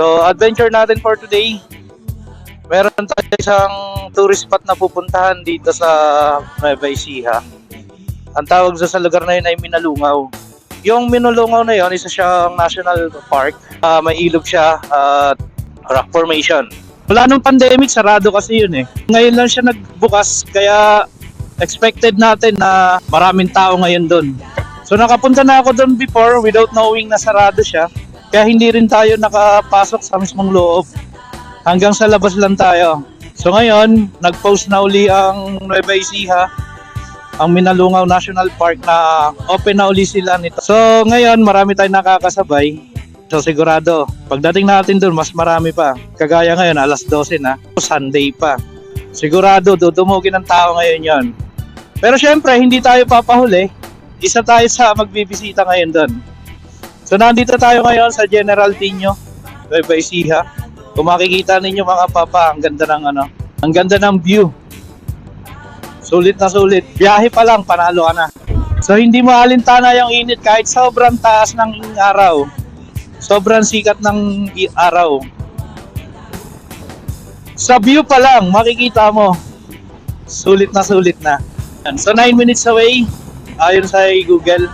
So, adventure natin for today. Meron tayo isang tourist spot na pupuntahan dito sa Nueva Ecija. Ang tawag sa, lugar na yun ay Minalungaw. Yung Minalungaw na yun, isa siyang national park. Ah, may ilog siya at rock formation. Wala nung pandemic, sarado kasi yun eh. Ngayon lang siya nagbukas, kaya expected natin na maraming tao ngayon doon. So nakapunta na ako doon before without knowing na sarado siya. Kaya hindi rin tayo nakapasok sa mismong loob. Hanggang sa labas lang tayo. So ngayon, nag-post na uli ang Nueva Ecija, ang Minalungaw National Park na open na uli sila nito. So ngayon, marami tayong nakakasabay. So sigurado, pagdating natin doon, mas marami pa. Kagaya ngayon, alas 12 na. Sunday pa. Sigurado, dudumugin ng tao ngayon yon. Pero syempre, hindi tayo papahuli. Isa tayo sa magbibisita ngayon doon. So nandito tayo ngayon sa General Tino, Nueva Ecija. Kung makikita ninyo mga papa, ang ganda ng ano, ang ganda ng view. Sulit na sulit. Biyahe pa lang, panalo ka na. So hindi mo alintana yung init kahit sobrang taas ng araw. Sobrang sikat ng araw. Sa view pa lang, makikita mo. Sulit na sulit na. So 9 minutes away, ayon sa Google.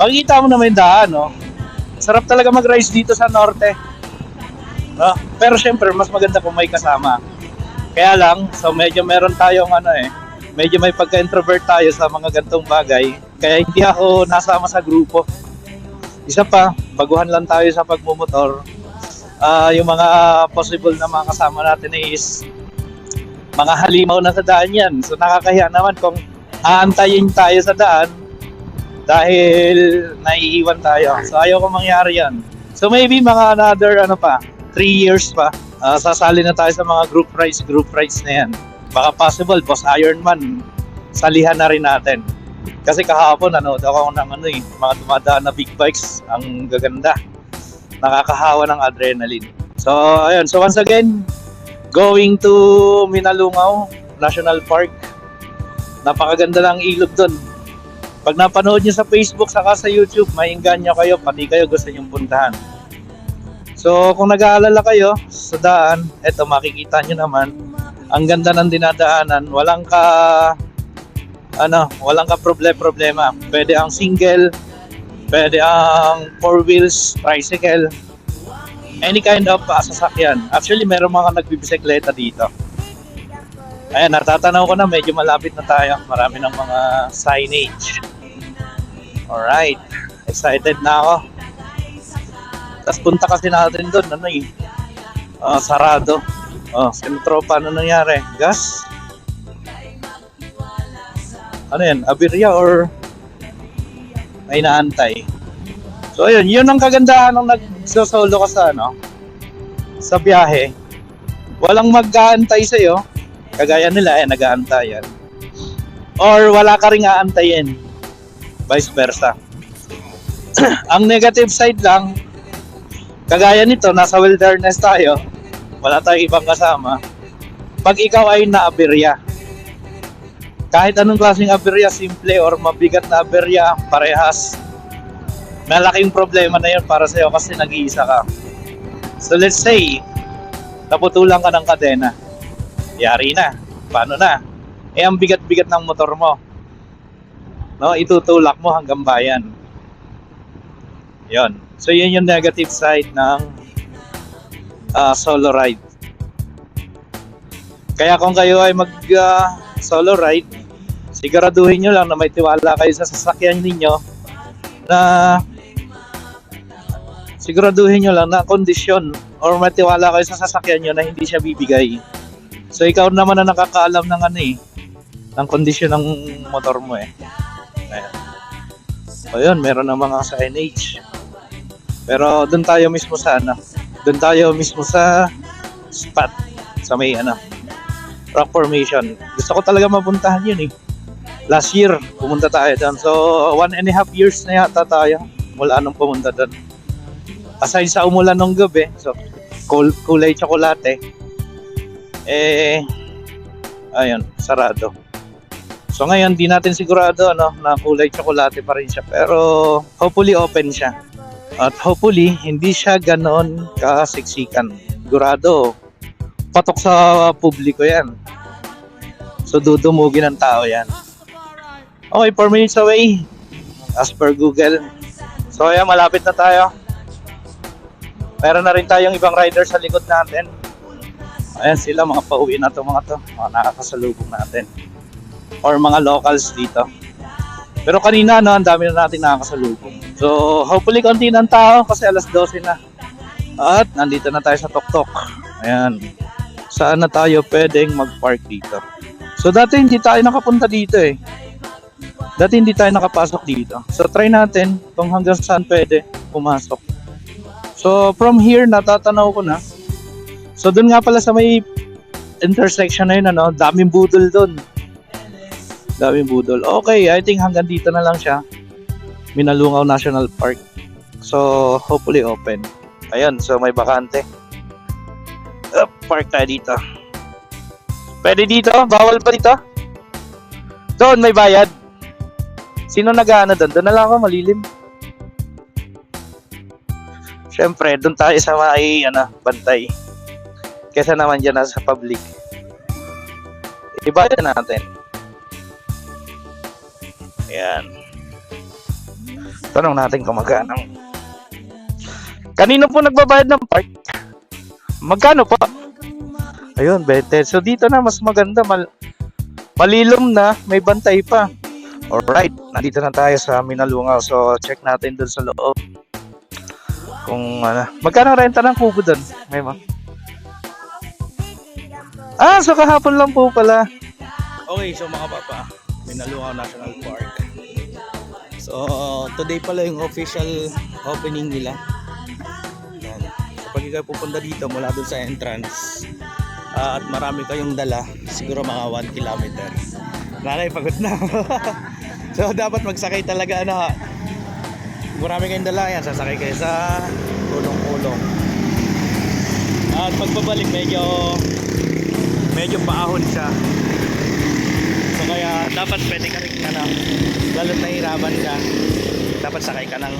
Makikita mo naman yung daan, no? Sarap talaga mag-rise dito sa norte. No? Pero syempre, mas maganda kung may kasama. Kaya lang, so medyo meron tayong ano eh, medyo may pagka-introvert tayo sa mga gantong bagay. Kaya hindi ako nasama sa grupo. Isa pa, baguhan lang tayo sa pagmumotor. Ah, yung mga possible na mga kasama natin is mga halimaw na sa daan yan. So nakakahiya naman kung aantayin tayo sa daan dahil naiiwan tayo. So ayaw ko mangyari yan. So maybe mga another ano pa, 3 years pa, ah, sasali na tayo sa mga group rides, group rides na yan. Baka possible, Boss Ironman, salihan na rin natin. Kasi kahapon, nanood ako ng ano eh, mga dumadaan na big bikes, ang gaganda. Nakakahawa ng adrenaline. So, ayun. So, once again, going to Minalungaw National Park. Napakaganda ng ilog doon. Pag napanood nyo sa Facebook saka sa YouTube, maingganyo kayo, pati kayo gusto nyong puntahan. So, kung nag-aalala kayo sa daan, eto makikita nyo naman, ang ganda ng dinadaanan, walang ka ano, walang ka problema-problema. Pwede ang single, pwede ang four wheels, tricycle, any kind of uh, sasakyan. Actually, meron mga nagbibisikleta dito. Ayan, natatanaw ko na medyo malapit na tayo. Marami ng mga signage. Alright, excited na ako. Tapos punta kasi natin doon, ano eh, ah, sarado. Oh, sinutropa, ano nangyari? Gas? Ano yan? Abirya or may naantay? So ayun, yun ang kagandahan ng nagsosolo ka sa ano, sa biyahe. Walang mag-aantay sa'yo, kagaya nila eh, nag-aantayan. Or wala ka ring aantayin. Vice versa. ang negative side lang, kagaya nito, nasa wilderness tayo, wala tayong ibang kasama. Pag ikaw ay naabirya, kahit anong klaseng aberya, simple or mabigat na aberya, parehas. Malaking problema na yun para sa'yo kasi nag-iisa ka. So let's say, naputulan ka ng kadena. Yari na. Paano na? Eh, ang bigat-bigat ng motor mo. No, itutulak mo hanggang bayan. Yon. So, yun yung negative side ng ah, solo ride. Kaya kung kayo ay mag ah, solo ride, siguraduhin nyo lang na may tiwala kayo sa sasakyan ninyo na siguraduhin nyo lang na kondisyon or may tiwala kayo sa sasakyan nyo na hindi siya bibigay. So ikaw naman na nakakaalam ng ano eh, ng kondisyon ng motor mo eh. Ayan. O meron ng mga signage. Pero doon tayo mismo sa ano, doon tayo mismo sa spot sa may ano, rock formation. Gusto ko talaga mapuntahan yun eh. Last year, pumunta tayo doon. So, one and a half years na yata tayo mula nung pumunta doon. Aside sa umulan nung gabi, so, kul kulay tsokolate, eh, ayun, sarado. So ngayon, di natin sigurado ano, na kulay tsokolate pa rin siya. Pero hopefully open siya. At hopefully, hindi siya ganon kasiksikan. Sigurado, patok sa publiko yan. So dudumugin ng tao yan. Okay, 4 minutes away. As per Google. So ayan, malapit na tayo. Meron na rin tayong ibang rider sa likod natin. Ayan sila, mga pauwi na to mga to. Mga nakakasalubong natin. Or mga locals dito. Pero kanina, no, ang dami na natin nakakasalubong. So, hopefully, konti ng tao kasi alas 12 na. At nandito na tayo sa Toktok. Ayan. Saan na tayo pwedeng mag-park dito? So, dati hindi tayo nakapunta dito eh. Dati hindi tayo nakapasok dito. So, try natin kung hanggang saan pwede pumasok. So, from here, natatanaw ko na. So, dun nga pala sa may intersection na yun, ano, daming budol dun. Daming budol. Okay, I think hanggang dito na lang siya. Minalungaw National Park. So, hopefully open. Ayun, so may bakante. Up, park tayo dito. Pwede dito? Bawal pa dito? Doon, may bayad. Sino nag-ano doon? Doon na lang ako, malilim. Siyempre, doon tayo sa may, ano, bantay. Kesa naman dyan sa public. Ibayad natin. Ayan. Tanong natin kung magkano. Kanino po nagbabayad ng park? Magkano po? Ayun, 20. So dito na mas maganda. Mal malilom na, may bantay pa. Alright, nandito na tayo sa Minalungaw. So check natin dun sa loob. Kung ano. Magkano renta ng kubo dun? May ma- Ah, so kahapon lang po pala. Okay, so mga papa, Minalungaw National Park. So, today pala yung official opening nila. Yan. So, pag ikaw pupunta dito mula dun sa entrance, ah, at marami kayong dala, siguro mga 1 kilometer. Nanay, pagod na. so, dapat magsakay talaga, ano ha. Marami kayong dala, yan, sasakay kayo sa kulong-kulong. At pagbabalik, medyo medyo paahon siya. Dapat pwede ka rin ano, lalo't nahihirapan ka, dapat sakay ka ng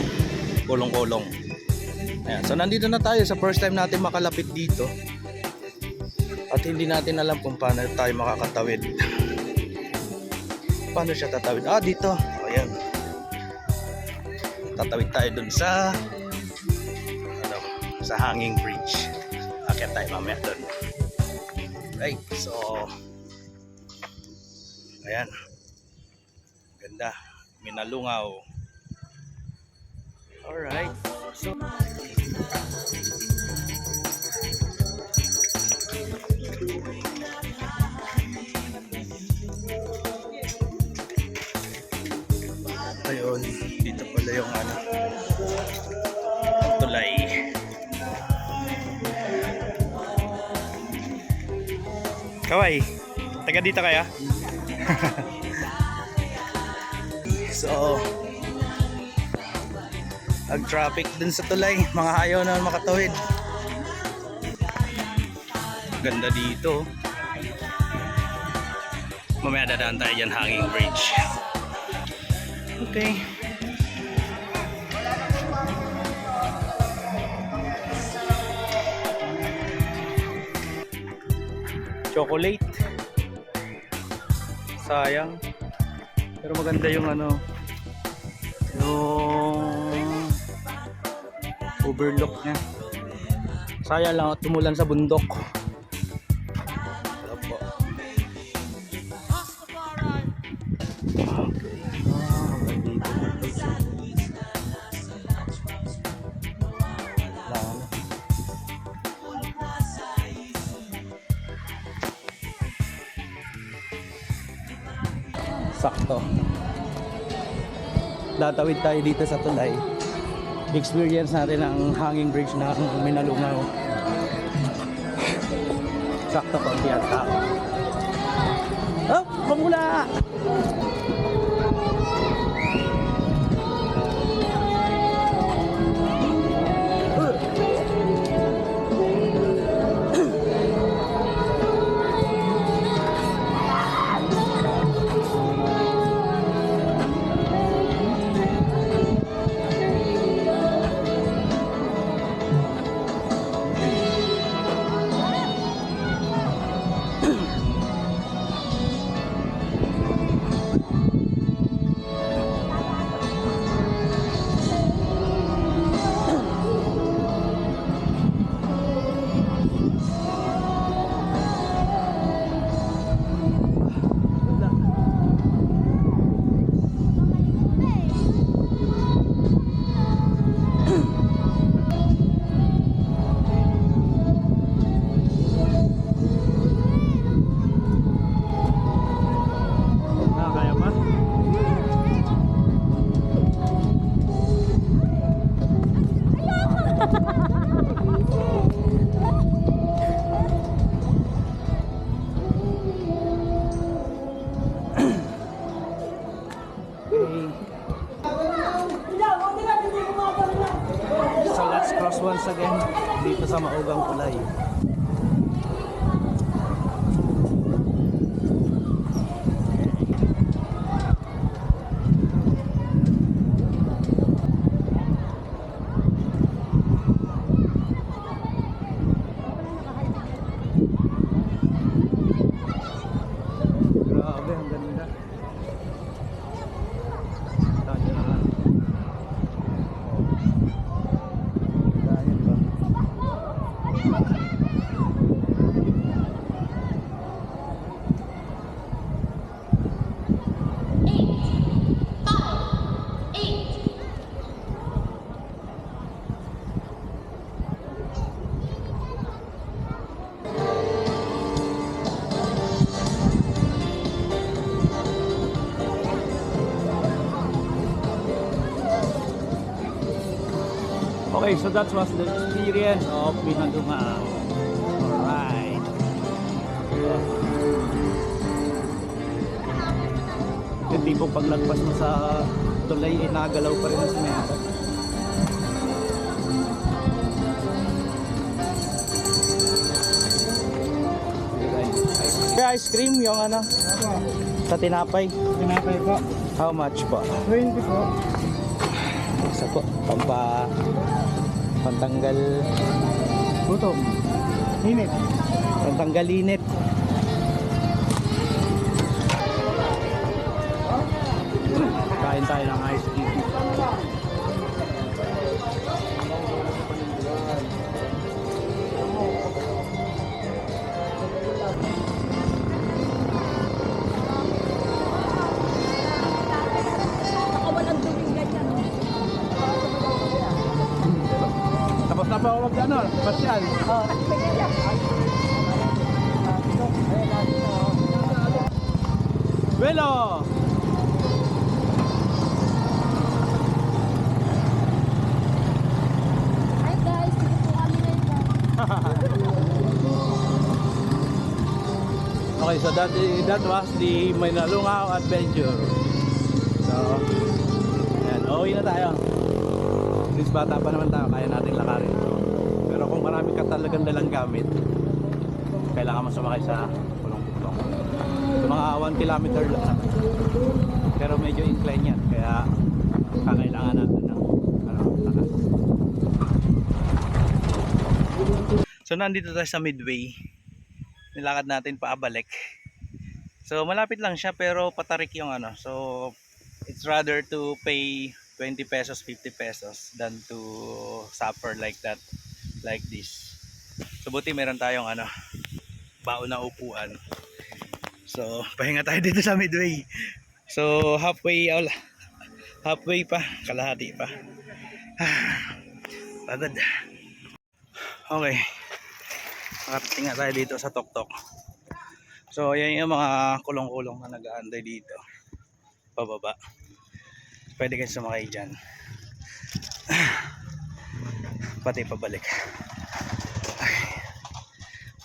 kulong-kulong. Ayan. So nandito na tayo sa first time natin makalapit dito. At hindi natin alam kung paano tayo makakatawid. Paano siya tatawid? Ah, dito. Ayan. Tatawid tayo dun sa ano, sa hanging bridge. Akyat tayo mamaya dun. Right, so ayan. Ganda. Minalungaw. Alright. So, ayun. Dito pala yung ano. Tulay. Kaway, taga dito kaya? so, ang traffic dun sa tulay, mga ayaw na makatawid. Ganda dito. Mamaya dadaan tayo dyan hanging bridge. Okay. chocolate. Sayang. Pero maganda yung ano, overlook niya. Sayang lang tumulan sa bundok. Wala po. Okay. Sakto. Tatawid tayo dito sa tulay. Experience natin ang hanging bridge na Minalungaw. Sakto konti ang tao. Oh, pamula! Sa Maugang Kulay. Okay, so that was the experience of Binandunga. Alright. Yung tipong paglagpas mo sa tulay, eh, nagalaw pa rin ang semento. Kaya ice cream yung ano? Sa tinapay. Tinapay po. How much po? 20 po. Isa po, pampa pantanggal Gutom. Init. pantanggal init. Kain tayo ng ice so that, that was the Maynalungaw Adventure. So, yan, uuwi na tayo. Since bata pa naman tayo, kaya natin lakarin. Pero kung marami ka talagang dalang gamit, kailangan mo sumakay sa pulong-pulong. So, mga 1 kilometer lang. Pero medyo incline yan, kaya kakailangan natin ng ano, lakas. So, nandito tayo sa Midway nilakad natin paabalik. So malapit lang siya pero patarik yung ano. So it's rather to pay 20 pesos, 50 pesos than to suffer like that, like this. So buti meron tayong ano, baon na upuan. So pahinga tayo dito sa Midway. So halfway, all, halfway pa, kalahati pa. Pagod. Okay. Nakarating nga tayo dito sa Tok Tok. So, yan yung mga kulong-kulong na nag-aanday dito. Pababa. Pwede kayo sumakay dyan. Pati pabalik.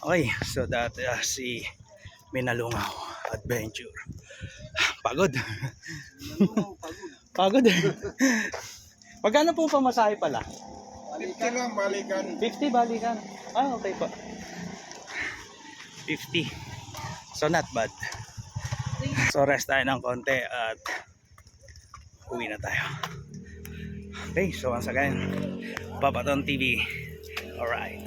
Okay, so that uh, si Minalungaw Adventure. Pagod. Pagod. Pagkano po pamasahe pala? 50 lang balikan. 50 balikan. Ah, okay po. 50. So not bad. So rest tayo ng konti at uwi na tayo. Okay, so once again, Papaton TV. Alright.